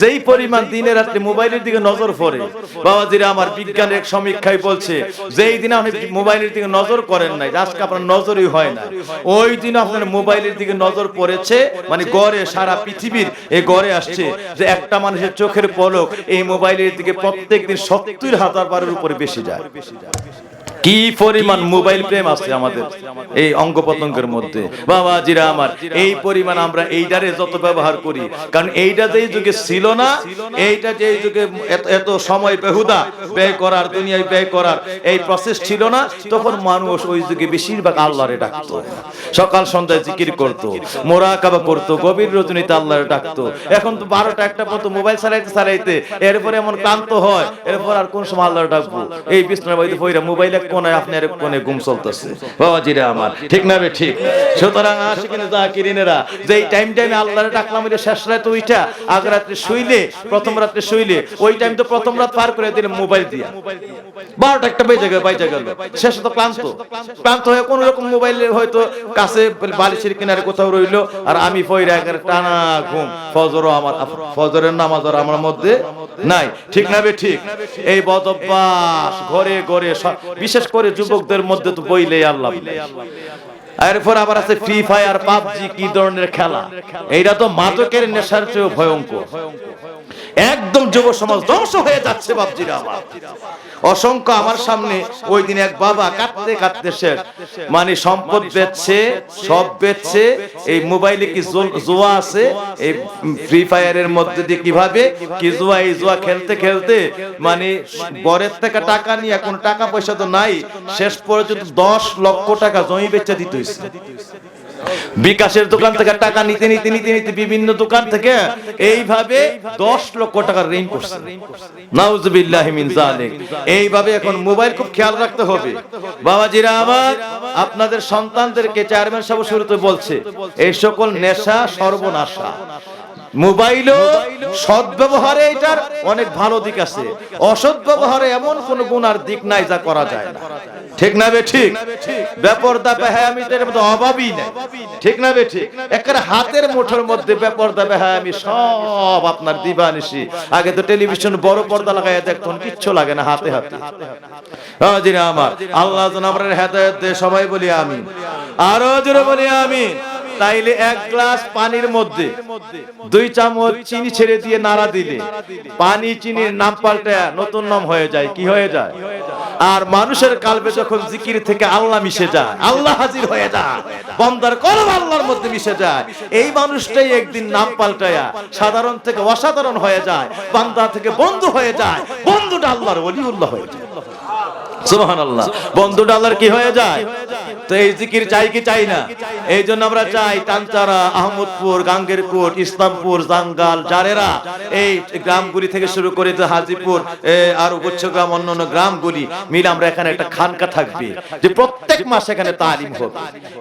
যেই পরিমাণ দিনে রাত্রে মোবাইলের দিকে নজর পড়ে, বাবাজিরা আমার বিজ্ঞানের এক সমীক্ষায় বলছে, যেই দিন আপনি মোবাইলের দিকে নজর করেন নাই, আজকে আপনার নজরই হয় না। ওই দিন আপনার মোবাইলের দিকে নজর পড়েছে মানে গড়ে সারা পৃথিবীর এই গড়ে আসছে যে একটা মানুষের চোখের পলক এই মোবাইলের দিকে প্রত্যেক দিন সত্তর হাজার বারের উপরে বেশি যায়। কি পরিমাণ মোবাইল প্রেম আছে আমাদের এই অঙ্গ প্রত্যঙ্গের মধ্যে। বাবা জিরা আমার, এই পরিমাণ আমরা এইটারে যত ব্যবহার করি, কারণ এইটা যেই যুগে ছিল না, এইটা যেই যুগে এত সময় বেহুদা ব্যয় করার, দুনিয়ায় ব্যয় করার এই প্রসেস ছিল না, তখন মানুষ ওই যুগে বেশিরভাগ আল্লাহরে ডাকতো। সকাল সন্ধ্যায় জিকির করতো, মোরাকাবা করতো গভীর রজনীতে আল্লাহরে ডাকতো। এখন তো বারোটা একটা পর্যন্ত মোবাইল চালাইতে চালাইতে এরপরে এমন ক্লান্ত হয়, এরপর আর কোন সময় আল্লাহরে ডাকবো? এই বিষ্ণু বাড়িতে মোবাইল কোনায় ঘুম চলতেছে। আমার, ঠিক না ঠিক। সুতরাং যে টাইম টাইমে ডাকলাম এটা শেষ রাতে ওইটা, আগ রাত্রে শুইলে, প্রথম রাত্রে শুইলে, ওই টাইম তো প্রথম রাত পার করে দিলে মোবাইল দিয়া। বারোটা একটা বেজে গেল, বাইজে গেল। শেষে তো ক্লান্ত। ক্লান্ত হয়ে কোন রকম মোবাইলে হয়তো কাছে বালিশের কিনারে কোথাও রইল, আর আমি পয়রা একেবারে টানা ঘুম। ফজরও আমার, ফজরের নামাজ আর আমার মধ্যে নাই। ঠিক না ঠিক। এই বদ অভ্যাস, ঘরে ঘরে সব- বিশেষ করে যুবকদের মধ্যে তো বইলে আল্লাহ এরপর আবার আছে ফ্রি ফায়ার পাবজি কি ধরনের খেলা? এইটা তো মাদকের নেশার চেয়েও ভয়ঙ্কর। একদম যুব সমাজ ধ্বংস হয়ে যাচ্ছে বাবজিরা আমার। অসংখ্য আমার সামনে ওই দিন এক বাবা কাঁদতে কাঁদতে শেষ মানে সম্পদ বেচছে, সব বেচছে, এই মোবাইলে কি জুয়া আছে? এই ফ্রি ফায়ারের মধ্যে দিয়ে কীভাবে? কি জুয়া, এই জুয়া খেলতে খেলতে মানে বরের থেকে টাকা নিয়ে এখন টাকা পয়সা তো নাই, শেষ পর্যন্ত দশ লক্ষ টাকা জমি বেচে দিতে হয়েছে। বিকাশের দোকান থেকে টাকা নিতে নিতে নিতে নিতে বিভিন্ন দোকান থেকে এইভাবে দশ লক্ষ টাকার ঋণ করছে। এইভাবে এখন মোবাইল খুব খেয়াল রাখতে হবে। বাবাজিরা, আমার আপনাদের সন্তানদেরকে চেয়ারম্যান সাহেব শুরুতে বলছে, এই সকল নেশা সর্বনাশা। মোবাইলও সৎ ব্যবহারে এটার অনেক ভালো দিক আছে। অসৎ ব্যবহারে এমন কোন গুণার দিক নাই যা করা যায়। না ঠিক? না বে ঠিক? বেপরদা বেহায়ামিদের মধ্যে অভাবই নাই। ঠিক না বে ঠিক? একেবারে হাতের মুঠোর মধ্যে বেপরদা বেহায়ামি সব আপনার দিবানিসি আগে তো টেলিভিশন বড় পর্দা লাগাইয়া দেখতেন কিচ্ছু লাগে না হাতে হাতে। হাজিরা আমার। আল্লাহ যেন আমরা হেদায়ত দে সবাই বলি আমি আরও জোরে বলি আমি তাইলে এক গ্লাস পানির মধ্যে দুই চামচ চিনি ছেড়ে দিয়ে নাড়া দিলে পানি চিনির নাম পাল্টে নতুন নাম হয়ে যায়। কি হয়ে যায়? আর মানুষের কালবে যখন জিকির থেকে আল্লাহ মিশে যায়, আল্লাহ হাজির হয়ে যায়, বন্দার কলম আল্লাহর মধ্যে মিশে যায়। এই মানুষটাই একদিন নাম পাল্টায়া সাধারণ থেকে অসাধারণ হয়ে যায়, বান্দা থেকে বন্ধু হয়ে যায়, বন্ধুটা আল্লাহর ওলিউল্লাহ হয়ে যায়। সুবহানাল্লাহ। বন্ধুটা আল্লাহর কি হয়ে যায়? তো এই জিকির চাই কি চাই না? এই জন্য আমরা চাই টানচারা আহমদপুর গাঙ্গেরপুর ইসলামপুর, জাঙ্গাল, জারেরা, এই গ্রামগুলি থেকে শুরু করে তো হাজিপুর আর গুচ্ছ গ্রাম অন্যান্য গ্রামগুলি মিলে আমরা এখানে একটা খানকা থাকবে, যে প্রত্যেক মাসে এখানে তালিম হবে।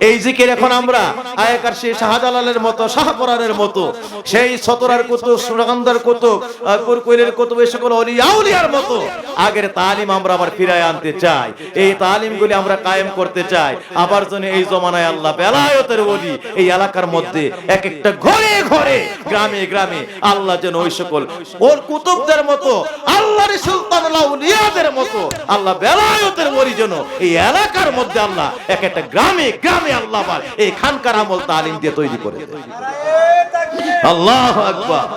এই জিকির এখন আমরা আয়কার সেই শাহজালালের মতো, শাহপরানের মতো, সেই সতরার কুতুব সুরগন্ধার কুতুব কুরকুরের কুতুব, এই সকল অলিয়া, উলিয়ার মতো। আগের তালিম আমরা আবার ফিরায় আনতে চাই। এই তালিমগুলি আমরা কায়েম করতে চাই। আবার যেন এই জমানায় আল্লাহ বেলায়তের বলি এই এলাকার মধ্যে এক একটা ঘরে ঘরে, গ্রামে গ্রামে আল্লাহ যেন ওই সকল ওর কুতুবদের মতো, আল্লাহর সুলতান উলিয়াদের মতো, আল্লাহ বেলায়তের বলি যেন এই এলাকার মধ্যে আল্লাহ এক একটা গ্রামে গ্রামে আল্লাহ এই খানকার আমল তালিম দিয়ে তৈরি করে আল্লাহ আকবার।